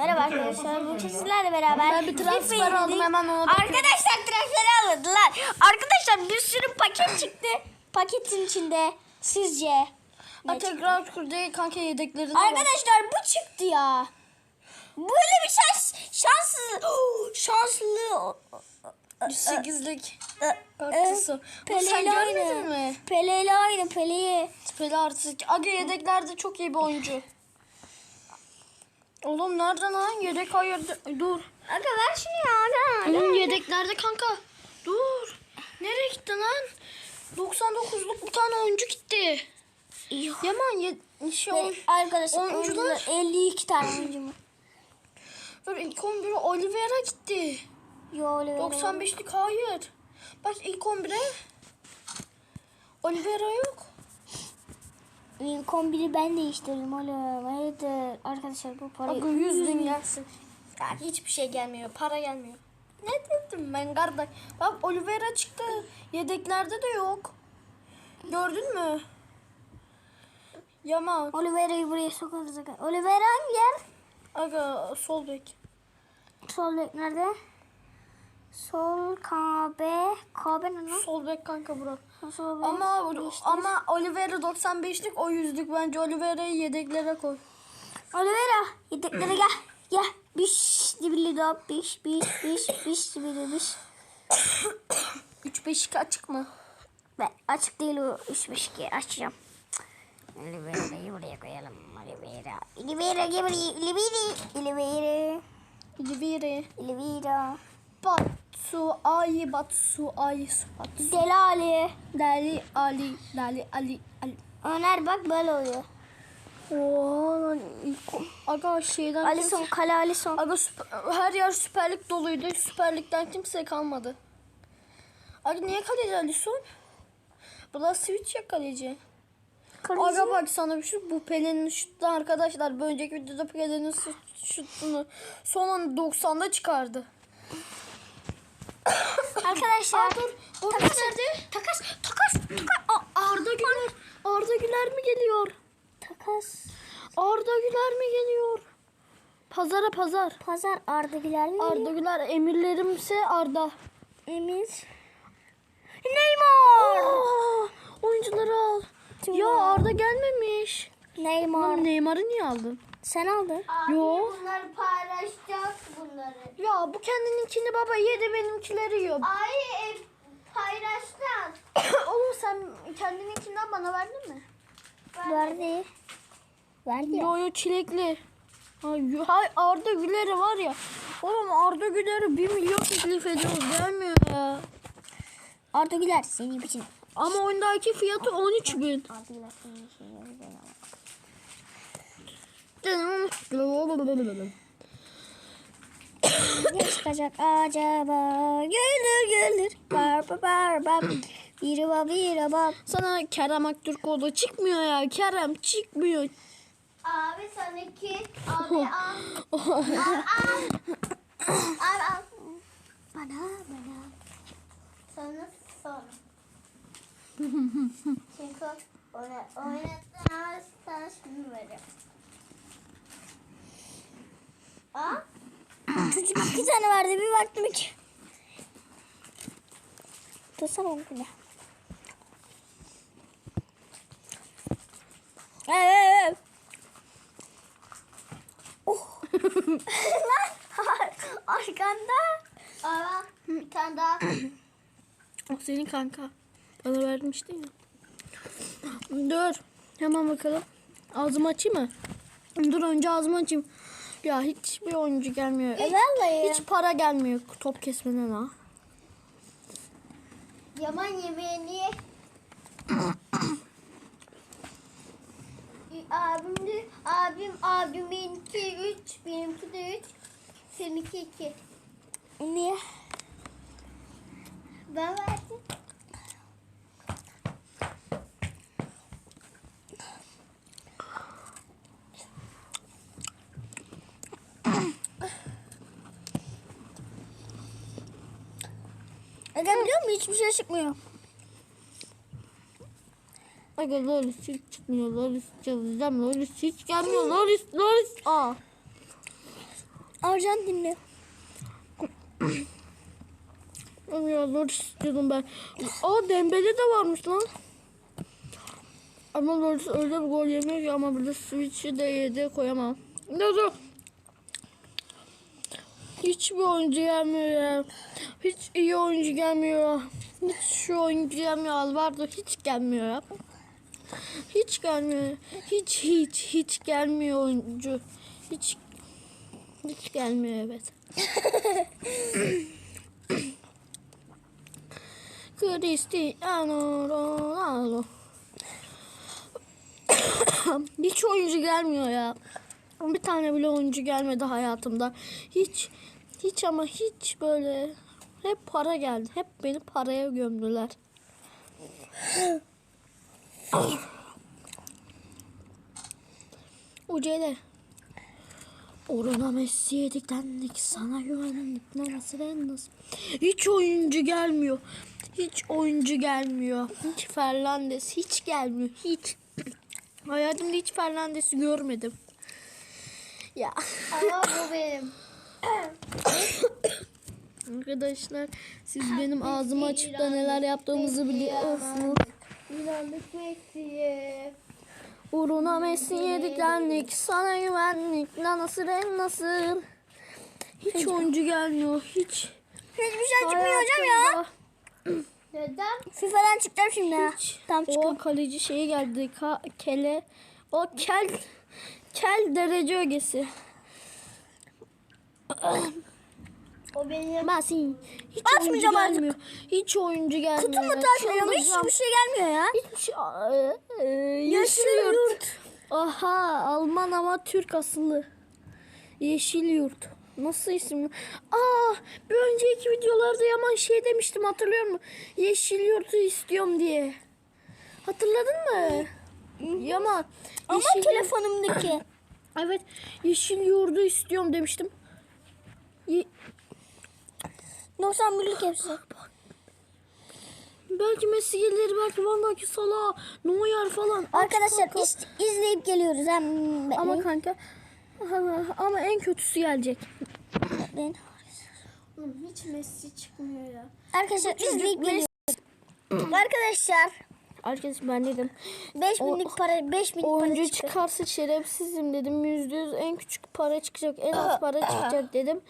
Merhaba arkadaşlar. Bugün sizlerle beraber Ben bir transfer aldım, hemen ona Arkadaşlar transferi aldılar. Arkadaşlar bir sürü paket çıktı. Paketin içinde sizce ne çıktı? tekrar kur değil kanka yedekleri var. Arkadaşlar bu çıktı ya. Böyle bir şans şanslı Sekizlik Ö- artısı. ö, Bunu sen Pele'yle görmedin aynı. mi? Pele'yle aynı Pele'yi. Pele artısı. Aga yedeklerde çok iyi bir oyuncu. Oğlum nereden lan? Yedek hayır. Dur. Aga ver şunu ya. Aga. Oğlum yedeklerde kanka. Dur. Nereye gitti lan? 99'luk bir tane oyuncu gitti. Yok. Yaman ye şey Ve oy- Arkadaşlar oyuncular. oyuncular 52 tane oyuncu mu? Dur ilk 11'e Oliveira gitti. Yo öyle. 95'lik hayır. Bak ilk 11'e Oliveira yok. 11'i ben değiştirdim oğlum. Hayırdır arkadaşlar bu parayı. Aga 100 bin gelsin. Ya hiçbir şey gelmiyor. Para gelmiyor. Ne dedim ben kardeş? Bak Oliveira çıktı. Yedeklerde de yok. Gördün mü? Yaman. Oliveira'yı buraya sokarız. Oliveira hangi yer? Aga sol bek. Sol bek nerede? Sol KB. KB ne lan? Sol bek kanka bura. Sol bek. Ama Değiştir. ama Oliveira 95'lik o yüzlük bence Oliveira'yı yedeklere koy. Oliveira yedeklere gel. Gel. Biş dibili da biş biş biş biş dibili biş. 3-5'lik açık mı? Ben açık değil o 3 5 2 açacağım. Oliveira'yı buraya koyalım. Oliveira. Oliveira gel buraya. Oliveira. Oliveira. Oliveira. Oliveira. Batu Ay Batu Ay Batu. Deli Ali. Dali Ali Dali Ali Ali. Öner bak böyle oluyor. Oo lan ilk aga şeyden Alisson kale Alisson. Aga süper- her yer süperlik doluydu. Süperlikten kimse kalmadı. Aga niye kaleci Alisson? Bu da switch ya kaleci. Kaleci. Aga bak sana bir şey bu Pelin'in şutu arkadaşlar. Bir önceki videoda Pelin'in şut- şutunu son an 90'da çıkardı. Arkadaşlar. Aa, dur. Orada Takas. nerede? Takas. Takas. Takas. Aa, Arda Güler. Arda Güler mi geliyor? Takas. Arda Güler mi geliyor? Pazara pazar. Pazar Arda Güler mi? Arda Güler emirlerimse Arda. Emir. Neymar. Aa, oyuncuları al. Kim ya var? Arda gelmemiş. Neymar. Lan Niye aldın? Sen aldın. Yo. Bunları paylaşacağız bunları. Ya bu kendininkini baba yedi benimkileri yiyor. Ay e, paylaşacağız. Oğlum sen kendininkinden bana verdin mi? Verdi. Verdi ya. Yo yo çilekli. Ay, hay Arda Güler'i var ya. Oğlum Arda Güler'i 1 milyon teklif ediyoruz gelmiyor ya. Arda Güler senin için. Ama oyundaki fiyatı 13 bin. Arda Güler senin için. Ne çıkacak acaba? Gelir gelir. Bar bar bar bar. Biri ba biri ba. Sana Kerem Aktürkoğlu çıkmıyor ya. Kerem çıkmıyor. Abi sana iki. Abi al. Al al. Al al. Bana bana. Sana son. Çünkü ona oynatacağız. Sana şunu veriyorum. Çocuk iki tane vardı bir baktım iki. Tutsana onu bir de. Evet. Oh. Lan arkanda. Al. Bir tane daha. O senin kanka. Bana vermiştin ya. Dur. Hemen bakalım. Ağzımı açayım mı? Dur önce ağzımı açayım. Ya hiçbir oyuncu gelmiyor. E vallahi. Hiç para gelmiyor top kesmeden ha. Yaman yemeğini ye. abim de, abim abiminki 3, benimki de 3, seninki 2. Niye? Ben verdim. Aga biliyor musun hiçbir şey çıkmıyor. Aga Loris hiç çıkmıyor. Loris çalışacağım. Loris hiç gelmiyor. Loris, Loris. Aa. Arjantinli. Ya Loris istiyordum ben. Aa Dembele de varmış lan. Ama Loris öyle bir gol yemiyor ki ama burada Switch'i de yedi koyamam. Ne dur. Hiçbir oyuncu gelmiyor ya. Hiç iyi oyuncu gelmiyor. Hiç şu oyuncu gelmiyor. Alvardo hiç gelmiyor ya. Hiç gelmiyor. Hiç hiç hiç gelmiyor oyuncu. Hiç hiç gelmiyor evet. Cristiano Ronaldo. Hiç oyuncu gelmiyor ya. Bir tane bile oyuncu gelmedi hayatımda. Hiç hiç ama hiç böyle hep para geldi. Hep beni paraya gömdüler. Ucele. Oruna Messi yediklendik. Sana güvendik. Nasıl ben nasıl? Hiç oyuncu gelmiyor. Hiç oyuncu gelmiyor. Hiç Fernandes hiç gelmiyor. Hiç. Hayatımda hiç Fernandes'i görmedim. Ya Ama bu benim. arkadaşlar siz benim ağzımı açıp da neler yaptığımızı biliyorsunuz. İnandık Messi'ye. Uğruna Messi yediklendik. Sana güvendik. Nasıl en nasıl? Hiç oyuncu gelmiyor. Hiç. Hiçbir şey çıkmıyor hocam ya. Neden? FIFA'dan çıkacağım şimdi. Hiç. Tam O çıkıyorum. kaleci şeyi geldi. Ka kele. O kel kel derece ögesi. O benim. Masin. Hiç Açmayacağım oyuncu artık. gelmiyor. Hiç oyuncu gelmiyor. Kutu mu taşmıyor? Hiçbir şey gelmiyor ya. Hiçbir şey. Aa, e, yeşil yurt. Aha Alman ama Türk asıllı. Yeşil yurt. Nasıl isim? Aa bir önceki videolarda Yaman şey demiştim hatırlıyor musun? Yeşil yurtu istiyorum diye. Hatırladın mı? Yaman. Ama yeşil- telefonumdaki. Evet yeşil yurdu istiyorum demiştim. Ye- 91'lik hepsi. belki Messi gelir, belki Van Dijk, Salah, Neuer falan. Arkadaşlar iz- izleyip geliyoruz. Hem Ama kanka ama, ama en kötüsü gelecek. Ben- Hiç Messi çıkmıyor ya. Arkadaşlar izleyip geliyoruz. Arkadaşlar Arkadaş ben dedim 5000'lik para 5000 para oyuncu çıktı. çıkarsa şerefsizim dedim. Yüzde yüz en küçük para çıkacak. En az para çıkacak dedim.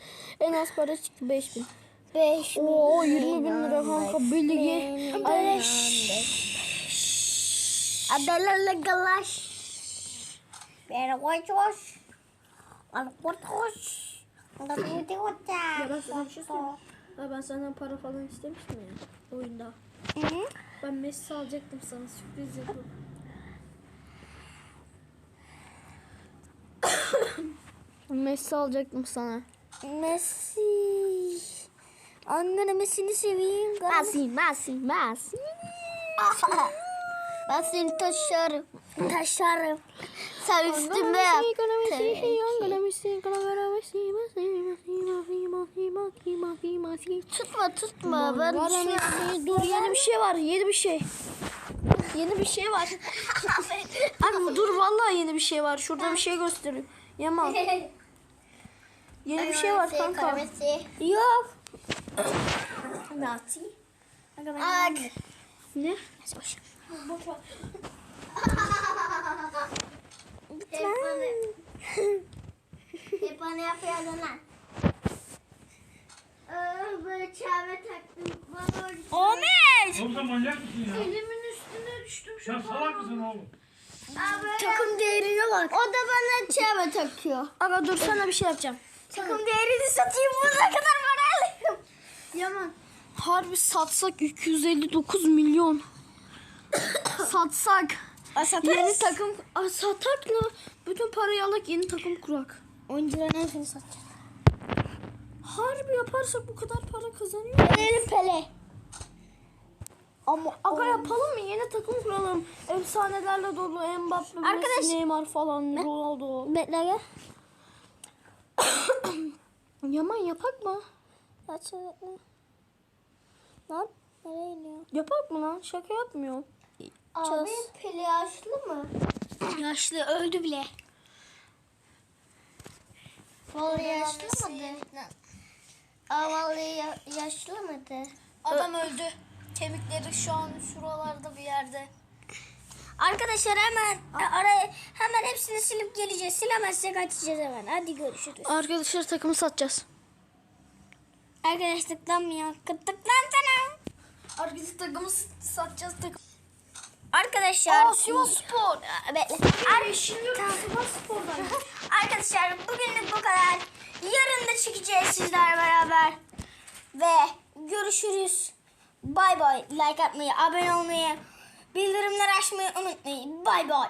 En az para çıktı 5000. 5000. Oo 20 bin lira kanka. Ay, Adalarla galaş. Al koç. Ya ben şey söyleyeyim. Ya ben senden para falan istemiştim ya oyunda. Ben Messi alacaktım sana sürpriz yapıp. Messi alacaktım sana. Messi. Anne Messi'ni seveyim. Messi, Messi, Messi. ben seni taşırım. Taşırım. Sen üstüme yap. Tutma tutma. Ben. Dur yeni bir şey var. Yeni bir şey. Yeni bir şey var. Abi dur vallahi yeni bir şey var. Şurada bir şey gösteriyor. Yaman. Yeni bir şey var kanka. Yok. Messi. Ak. Ne? Hep bana yapıyordun lan. Aa, böyle çelme taktım. Bana öyle- Ahmet. Oğlum sen manyak mısın ya? Elimin üstüne düştüm şu Sen salak mısın oğlum? Aa, böyle- Takım değerine bak. O da bana çelme takıyor. Aga dur sana bir şey yapacağım. Takım değerini satayım. Bu ne kadar para alayım. Yaman. Harbi satsak 259 milyon. Satsak. Yeni takım Aa, satak mı? Bütün parayı alak yeni takım kurak. Oyuncuların hepsini satacağım. Harbi yaparsak bu kadar para kazanıyor. Benim Pele. Ama aga yapalım mı? Yeni takım kuralım. Efsanelerle dolu Mbappe, Arkadaş- Messi, Neymar falan, Ronaldo. Bekle gel. Yaman yapak mı? Aç bekle. Lan nereye iniyor? Yapak mı lan? Şaka yapmıyor. Abi Pele yaşlı mı? Yaşlı öldü bile. Vallahi yaşlı mıydı? Aa vallahi ya- yaşlı mıydı? Adam öldü. Kemikleri şu an şuralarda bir yerde. Arkadaşlar hemen e, araya hemen hepsini silip geleceğiz. Silemezsek açacağız hemen. Hadi görüşürüz. Arkadaşlar takımı satacağız. Arkadaş tıklanmıyor. Tıklansana. Arkadaşlar takımı satacağız. Takım. Arkadaşlar. Aa, Sivas Spor. Bekle. Ar-. Arkadaşlar bugünlük bu kadar. Yarın da çekeceğiz sizlerle beraber. Ve görüşürüz. Bay bay. Like atmayı, abone olmayı, bildirimleri açmayı unutmayın. Bay bay.